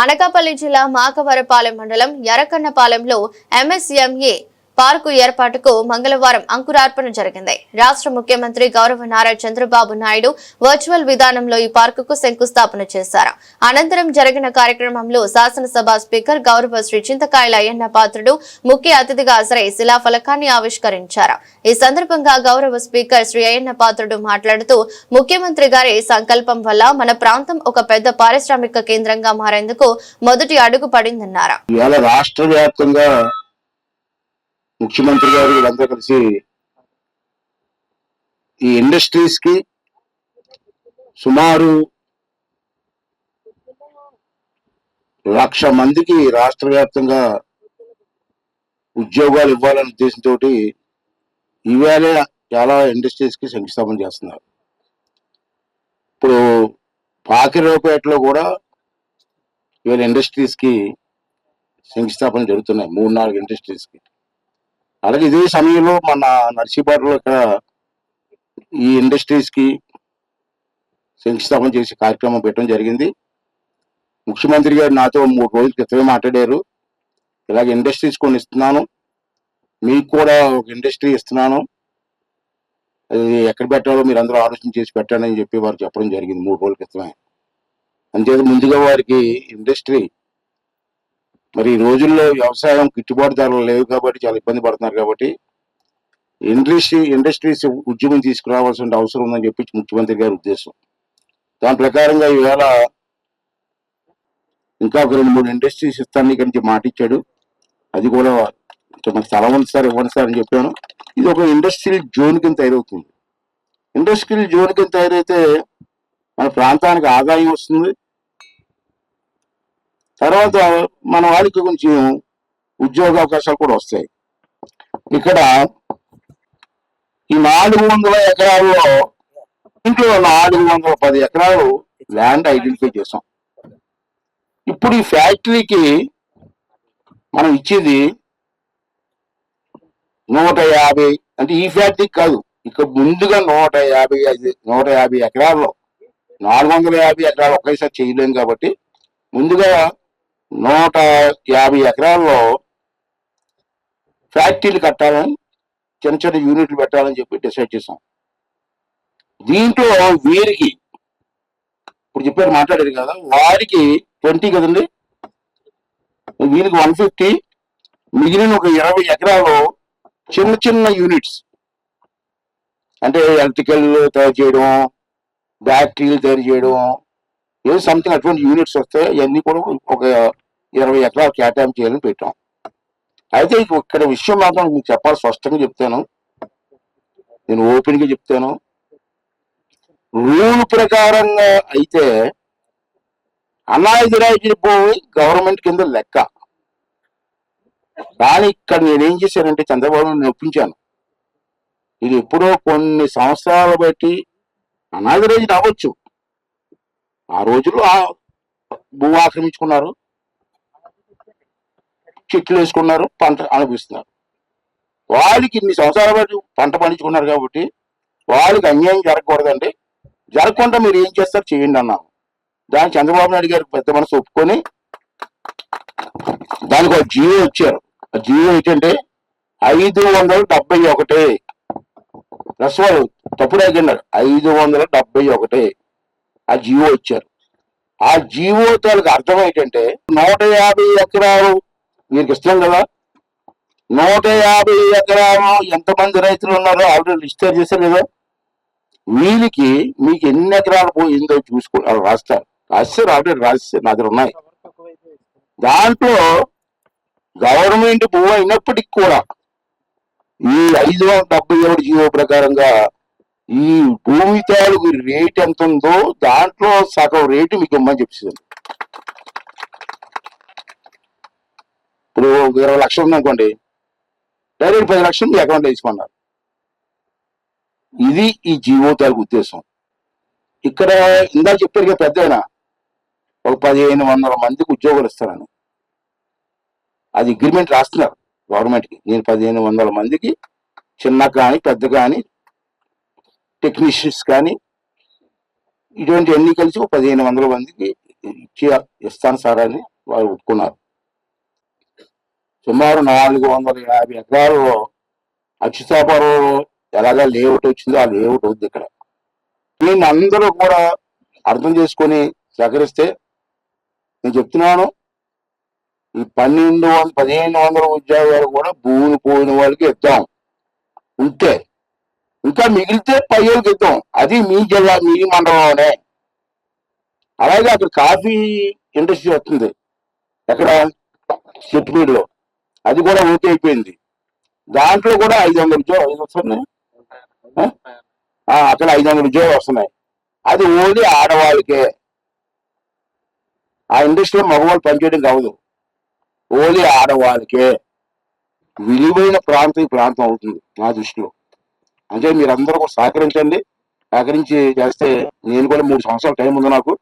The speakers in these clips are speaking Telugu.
అనకాపల్లి జిల్లా మాకవరపాలెం మండలం ఎరకన్నపాలెంలో ఎంఎస్ఎంఏ పార్కు ఏర్పాటుకు మంగళవారం అంకురార్పణ జరిగింది. రాష్ట్ర ముఖ్యమంత్రి గౌరవ నారా చంద్రబాబు నాయుడు వర్చువల్ విధానంలో ఈ పార్కుకు శంకుస్థాపన చేశారు. అనంతరం జరిగిన కార్యక్రమంలో శాసనసభ స్పీకర్ గౌరవ శ్రీ చింతకాయల అయ్యన్న పాత్రుడు ముఖ్య అతిథిగా హాజరై శిలాఫలకాన్ని ఆవిష్కరించారు. ఈ సందర్భంగా గౌరవ స్పీకర్ శ్రీ అయ్యన్న పాత్రుడు మాట్లాడుతూ ముఖ్యమంత్రి గారి సంకల్పం వల్ల మన ప్రాంతం ఒక పెద్ద పారిశ్రామిక కేంద్రంగా మారేందుకు మొదటి అడుగు పడిందన్నారు. రాష్ట్ర వ్యాప్తంగా ముఖ్యమంత్రి గారు వీళ్ళంతా కలిసి ఈ ఇండస్ట్రీస్కి సుమారు లక్ష మందికి రాష్ట్ర వ్యాప్తంగా ఉద్యోగాలు ఇవ్వాలనే ఉద్దేశంతో ఇవాళ చాలా ఇండస్ట్రీస్కి శంకుస్థాపన చేస్తున్నారు. ఇప్పుడు పాకిరేపేటలో కూడా ఇవాళ ఇండస్ట్రీస్కి శంకుస్థాపన జరుగుతున్నాయి. మూడు నాలుగు ఇండస్ట్రీస్కి అలాగే ఇదే సమయంలో మన నర్సీపేటలో ఇక్కడ ఈ ఇండస్ట్రీస్కి శంకుస్థాపన చేసే కార్యక్రమం పెట్టడం జరిగింది. ముఖ్యమంత్రి గారు నాతో మూడు రోజుల క్రితమే మాట్లాడారు. ఇలాగ ఇండస్ట్రీస్ కొన్ని ఇస్తున్నాను మీకు కూడా ఒక ఇండస్ట్రీ ఇస్తున్నాను. అది ఎక్కడ పెట్టాలో మీరు అందరూ ఆలోచన చేసి పెట్టండి అని చెప్పి వారు చెప్పడం జరిగింది మూడు రోజుల క్రితమే. అంతేత ముందుగా వారికి ఇండస్ట్రీ మరి ఈ రోజుల్లో వ్యవసాయం గిట్టుబాటు ధరలు లేవు కాబట్టి చాలా ఇబ్బంది పడుతున్నారు కాబట్టి ఇండస్ట్రీ ఇండస్ట్రీస్ ఉద్యమం తీసుకురావాల్సిన అవసరం ఉందని చెప్పి ముఖ్యమంత్రి గారి ఉద్దేశం. దాని ప్రకారంగా ఈవేళ ఇంకా ఒక రెండు మూడు ఇండస్ట్రీస్ ఇస్తాను నుంచి మాట ఇచ్చాడు. అది కూడా కొంచెం స్థలం ఉంది సార్ ఇవ్వండి సార్ అని చెప్పాను. ఇది ఒక ఇండస్ట్రియల్ జోన్ కింద తయారవుతుంది. ఇండస్ట్రియల్ జోన్ కింద తయారైతే మన ప్రాంతానికి ఆదాయం వస్తుంది తర్వాత మన వాళ్ళకి కొంచెం ఉద్యోగ అవకాశాలు కూడా వస్తాయి. ఇక్కడ ఈ నాలుగు వందల ఎకరాల్లో ఇంట్లో నాలుగు వందల పది ఎకరాలు ల్యాండ్ ఐడెంటిఫై చేసాం. ఇప్పుడు ఈ ఫ్యాక్టరీకి మనం ఇచ్చేది నూట యాభై అంటే ఈ ఫ్యాక్టరీకి కాదు ఇక్కడ ముందుగా నూట యాభై ఐదు నూట యాభై ఎకరాల్లో నాలుగు వందల యాభై ఎకరాలు ఒకేసారి చేయలేం కాబట్టి ముందుగా నూట యాభై ఎకరాల్లో ఫ్యాక్టరీలు కట్టాలని చిన్న చిన్న యూనిట్లు పెట్టాలని చెప్పి డిసైడ్ చేశాం. దీంట్లో వీరికి ఇప్పుడు చెప్పారు మాట్లాడారు కదా వారికి ట్వంటీ కదండి? వీరికి వన్ ఫిఫ్టీ మిగిలిన ఒక ఇరవై ఎకరాలు చిన్న చిన్న యూనిట్స్. అంటే ఎలక్ట్రికల్ తయారు చేయడం బ్యాటరీలు తయారు చేయడం ఏదో సంథింగ్ అటువంటి యూనిట్స్ వస్తాయి ఇవన్నీ కూడా ఒక ఇరవై ఎకరాలు కేటాయింపు చేయాలని పెట్టాం. అయితే ఇక్కడ విషయం మాత్రం మీకు చెప్పాలి స్పష్టంగా చెప్తాను. నేను ఓపెన్గా చెప్తాను. రూల్ ప్రకారంగా అయితే అనాథరైజ్డ్ భూమి గవర్నమెంట్ కింద లెక్క. కానీ ఇక్కడ నేనేం చేశానంటే చంద్రబాబు నొప్పించాను ఒప్పించాను. ఇది ఎప్పుడో కొన్ని సంవత్సరాలు బట్టి అనాథరైజ్డ్ రావచ్చు. ఆ రోజుల్లో ఆ భూమి ఆక్రమించుకున్నారు. చెట్లు వేసుకున్నారు పంట అనిపిస్తున్నారు వాళ్ళకి ఇన్ని సంవత్సరాల పాటు పంట పండించుకున్నారు కాబట్టి వాళ్ళకి అన్యాయం జరగకూడదండి. జరగకుండా మీరు ఏం చేస్తారు చేయండి అన్నాను. దానికి చంద్రబాబు నాయుడు గారు పెద్ద మనసు ఒప్పుకొని దానికి ఒక జీవో వచ్చారు ఆ జీవో ఏంటంటే ఐదు వందల డెబ్బై ఒకటి. ప్లస్ తప్పుడు అడిగినారు. ఐదు వందల డెబ్బై ఒకటి. ఆ జీవో వచ్చారు ఆ జీవో తాలకు అర్థం ఏంటంటే నూట యాభై ఎకరాలు వీరికి ఇష్టం కదా? నూట యాభై ఎకరాలు ఎంతమంది రైతులు ఉన్నారో ఆల్రెడీ లిస్ట్ చేశారు కదా? వీళ్ళకి మీకు ఎన్ని ఎకరాలు పోయిందో చూసుకో రాస్తారు రాస్తారు ఆల్రెడీ రాస్తారు నా దగ్గర ఉన్నాయి. దాంట్లో గవర్నమెంట్ భూమి అయినప్పటికి కూడా ఈ ఐదు వందల డెబ్బై ఏడు జీవో ప్రకారంగా ఈ భూమి తాలూకు రేట్ ఎంత ఉందో దాంట్లో సగం రేటు మీకు ఇమ్మని చెప్పేసింది ఇప్పుడు ఇరవై లక్షలు ఉందనుకోండి డైరెక్ట్ పది లక్షలు మీ అకౌంట్లో వేసుకున్నారు ఇది ఈ జీవో తాలూకు ఉద్దేశం. ఇక్కడ ఇందాక చెప్పారు కదా పెద్ద ఒక పదిహేను వందల మందికి ఉద్యోగాలు ఇస్తారని. అది అగ్రిమెంట్ రాస్తున్నారు గవర్నమెంట్కి నేను పదిహేను వందల మందికి చిన్న కానీ పెద్ద కానీ టెక్నీషియన్స్ కానీ ఇటువంటి అన్ని కలిసి ఒక పదిహేను వందల మందికి ఇచ్చి ఇస్తాను సార్ అని వారు ఒప్పుకున్నారు. సుమారు నాలుగు వందల యాభై ఎకరాలు అక్షితాపురం ఎలాగా లేఅవుట్ వచ్చిందో ఆ లేఅవుట్ ఉంది ఇక్కడ. దీన్ని అందరూ కూడా అర్థం చేసుకొని సహకరిస్తే నేను చెప్తున్నాను ఈ పన్నెండు వందల పదిహేను వందల ఉద్యోగాలు కూడా భూమి పోయిన వాళ్ళకి ఇద్దాం. ఉంటే ఇంకా మిగిలితే పై వాళ్ళకి ఇద్దాం. అది మీ జిల్లా మీ మండలంలోనే. అలాగే అక్కడ కాఫీ ఇండస్ట్రీ వస్తుంది. ఎక్కడ? చెట్టుపీడిలో అది కూడా ఓకే అయిపోయింది. దాంట్లో కూడా ఐదు వందల ఉద్యోగాలు ఐదు వస్తున్నాయి? అక్కడ ఐదు వందల ఉద్యోగాలు వస్తున్నాయి. అది ఓన్లీ ఆడవాళ్ళకే. ఆ ఇండస్ట్రీలో మగవాళ్ళు పనిచేయడం కావదు ఓన్లీ ఆడవాళ్ళకే. విలువైన ప్రాంతం ఈ ప్రాంతం అవుతుంది నా దృష్టిలో. అంటే మీరందరూ కూడా సహకరించండి. సహకరించి చేస్తే నేను కూడా మూడు సంవత్సరాల టైం ఉంది నాకు.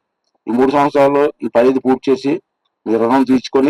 ఈ మూడు సంవత్సరాల్లో ఈ పని పూర్తి చేసి మీ రుణం తీర్చుకొని